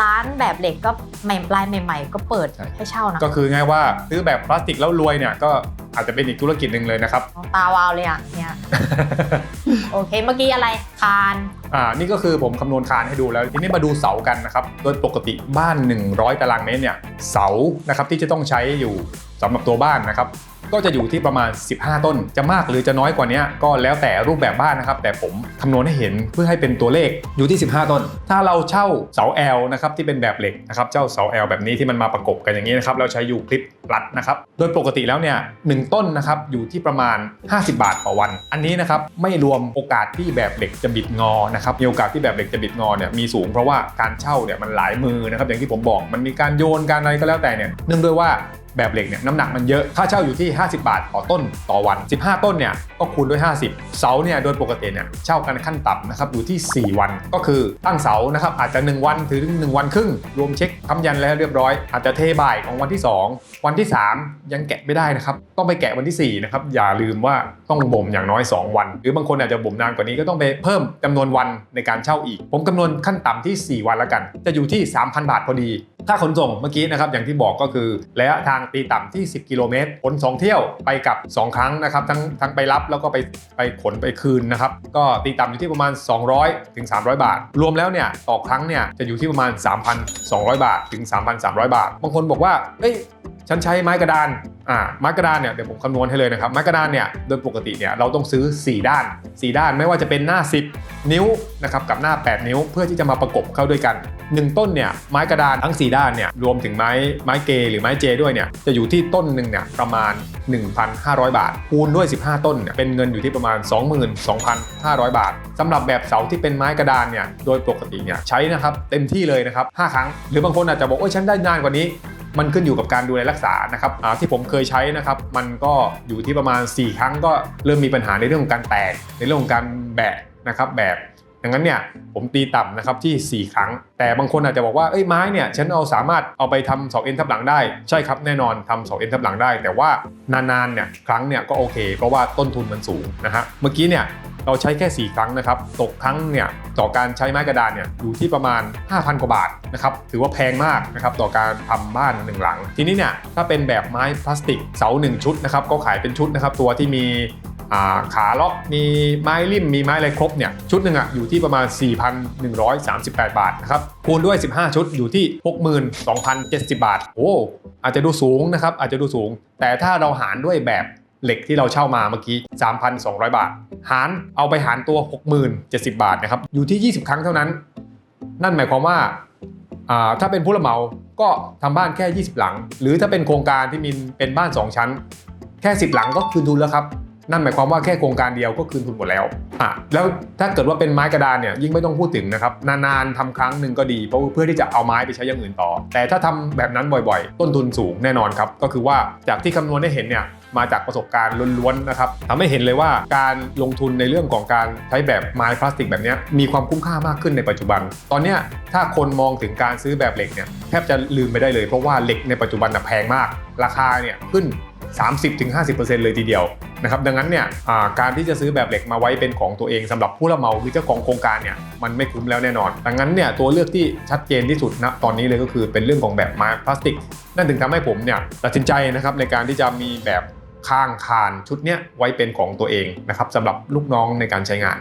ร้านแบบเหล็กก็ใหม่รายใหม่ ๆ ก็เปิดใช่ ให้เช่านะก็คือง่ายว่าซื้อแบบพลาสติกแล้วรวยเนี่ยก็อาจจะเป็นอีกธุรกิจหนึ่งเลยนะครับ ตาวาวเลยอะเนี่ยโอเคเมื่อกี้อะไรคานอ่านี่ก็คือผมคำนวณคานให้ดูแล้ว ทีนี้มาดูเสากันนะครับ โดยปกติบ้าน 100 ตารางเมตรเนี่ยเสานะครับที่จะต้องใช้อยู่สำหรับตัวบ้านนะครับ ก็จะอยู่ที่ประมาณ 15 ต้น จะมากหรือจะน้อยกว่านี้ก็แล้วแต่รูปแบบบ้านนะครับ แต่ผมคำนวณให้เห็นเพื่อให้เป็นตัวเลขอยู่ที่ 15 ต้น ถ้าเราเช่าเสา L นะครับที่เป็นแบบเหล็กนะครับเจ้าเสา L แบบนี้ที่มันมาประกบกันอย่างนี้นะครับเราใช้ยูคลิปรัดนะครับโดยปกติแล้วเนี่ยหนึ่งต้นนะครับอยู่ที่ประมาณ 50 บาทต่อวัน อันนี้นะครับไม่รวมโอกาสที่แบบเหล็กจะบิดงอนะครับมีโอกาสที่แบบเหล็กจะบิดงอเนี่ยมีสูงเพราะว่าการเช่าเนี่ยมันหลายมือนะครับอย่างที่ผมบอกมันมีการโยนการอะไรก็แล้วแต่เนี่ยเนื่องด้วยว่าแบบเหล็กเนี่ยน้ำหนักมันเยอะค่าเช่าอยู่ที่ 50 บาทต่อต้นต่อวัน 15 ต้นเนี่ยก็คูณด้วย 50 เสาเนี่ยโดยปกติเนี่ยเช่ากันขั้นต่ำนะครับอยู่ที่ 4 วันก็คือตั้งเสานะครับอาจจะ 1 วันถึง 1 วันครึ่ง รวมเช็คค้ำยันแล้วเรียบร้อย อาจจะเทบ่ายของวันที่ 2 วันที่ 3 ยังแกะไม่ได้นะครับต้องไปแกะวันที่4นะครับอย่าลืมว่าต้องบ่มอย่างน้อย 2 วัน หรือบางคนอาจจะบ่มนานกว่านี้ก็ต้องไปเพิ่มจำนวนวันในการเช่าอีก ผมคำนวณขั้นต่ำที่ 4 วันแล้วกัน จะอยู่ที่ 3,000 บาทพอดี ถ้าขนส่งเมื่อกี้นะครับอย่างที่บอกก็คือระยะทางตีต่ำที่ 10 กิโลเมตรขน2เที่ยวไปกับ 2 ครั้งนะครับทั้งทั้งไปรับแล้วก็ไปไปขนไปคืนนะครับก็ตีต่ำอยู่ที่ประมาณ 200ถึง300 บาท รวมแล้วเนี่ยต่อครั้งเนี่ยจะอยู่ที่ประมาณ 3,200 บาทถึง 3,300 บาท บางคนบอกว่าเอ้ยฉันใช้ไม้กระดานอ่าไม้กระดานเนี่ยเดี๋ยวผมคำนวณให้เลยนะครับไม้กระดานเนี่ยโดยปกติเนี่ยเราต้องซื้อ 4 ด้าน 4 ด้านไม่ว่าจะเป็นหน้า 10 นิ้วนะครับกับหน้า 8 นิ้วเพื่อที่จะมาประกบเข้าด้วยกัน 1 ต้นเนี่ยไม้กระดานทั้ง 4 ด้านเนี่ยรวมถึงไม้ไม้เกหรือไม้เจด้วยเนี่ยจะอยู่ที่ต้นหนึ่งเนี่ยประมาณ 1,500 บาท คูณด้วย 15 ต้นเนี่ยเป็นเงินอยู่ที่ประมาณ 22,500 บาทสำหรับแบบเสาที่เป็นไม้กระดานเนี่ยโดยปกติเนี่ยใช้นะครับเต็มที่เลยนะครับ5ครั้ง หรือบางคนอาจจะบอกโอ้ยฉันได้นานกว่านี้มันขึ้นอยู่กับการดูแลรักษานะครับที่ผมเคยใช้นะครับ มันก็อยู่ที่ประมาณ 4 ครั้งก็เริ่มมีปัญหาในเรื่องของการแตกในเรื่องของการแบะนะครับแบบ ดังนั้นเนี่ยผมตีต่ำนะครับที่ 4 ครั้ง แต่บางคนอาจจะบอกว่าเอ้ยไม้เนี่ยฉันเอาสามารถเอาไปทำเสาเอ็นทับหลังได้ ใช่ครับแน่นอนทำเสาเอ็นทับหลังได้ แต่ว่านานๆเนี่ยครั้งเนี่ยก็โอเค เพราะว่าต้นทุนมันสูงนะฮะเมื่อกี้เนี่ยเราใช้แค่ 4 ครั้งนะครับ ตกครั้งเนี่ยต่อการใช้ไม้กระดานเนี่ยอยู่ที่ประมาณ 5,000 กว่าบาทนะครับ ถือว่าแพงมากนะครับต่อการทำบ้านหนึ่งหลัง ทีนี้เนี่ยถ้าเป็นแบบไม้พลาสติกเสา 1 ชุดนะครับก็ขายเป็นชุดนะครับตัวที่มี ขาล็อกมีไม้ริมมีไม้อะไรครบเนี่ยชุดหนึ่งอะอยู่ที่ประมาณ 4,138 บาทนะครับคูณด้วย 15 ชุดอยู่ที่ 62,070 บาท โอ้อาจจะดูสูงนะครับอาจจะดูสูง แต่ถ้าเราหารด้วยแบบเหล็กที่เราเช่ามาเมื่อกี้ 3,200 บาท หารเอาไปหารตัว 60,070 บาทนะครับอยู่ที่ 20 ครั้งเท่านั้น นั่นหมายความว่าถ้าเป็นผู้รับเหมาก็ทำบ้านแค่ 20 หลัง หรือถ้าเป็นโครงการที่มีเป็นบ้าน 2 ชั้น แค่ 10 หลังก็คืนทุนแล้วครับ นั่นหมายความว่าแค่โครงการเดียวก็คืนทุนหมดแล้วอะแล้วถ้าเกิดว่าเป็นไม้กระดานเนี่ยยิ่งไม่ต้องพูดถึงนะครับนานๆทำครั้งหนึ่งก็ดีเพราะเพื่อที่จะเอาไม้ไปใช้อย่างอื่นต่อ แต่ถ้าทำแบบนั้นบ่อยๆ ต้นทุนสูงแน่นอนครับก็คือว่าจากที่คำนวณได้เห็นเนี่ยมาจากประสบการณ์ล้วนๆนะครับทำให้เห็นเลยว่าการลงทุนในเรื่องของการใช้แบบไม้พลาสติกแบบนี้มีความคุ้มค่ามากขึ้นในปัจจุบัน ตอนนี้ถ้าคนมองถึงการซื้อแบบเหล็กเนี่ยแทบจะลืมไปได้เลยเพราะว่าเหล็กในปัจจุบันแพงมาก ราคาเนี่ยขึ้น 30-50%เลยทีเดียวนะครับดังนั้นเนี่ยการที่จะซื้อแบบเหล็กมาไว้เป็นของตัวเองสำหรับผู้รับเหมาคือเจ้าของโครงการเนี่ยมันไม่คุ้มแล้วแน่นอน ดังนั้นเนี่ยตัวเลือกที่ชัดเจนที่สุดณตอนนี้เลยก็คือเป็นเรื่องของแบบไม้พลาสติก นั่นถึงทำให้ผมเนี่ยตัดสินใจนะครับในการที่จะมีแบบข้างคานชุดเนี้ยไว้เป็นของตัวเองนะครับสำหรับลูกน้องในการใช้งาน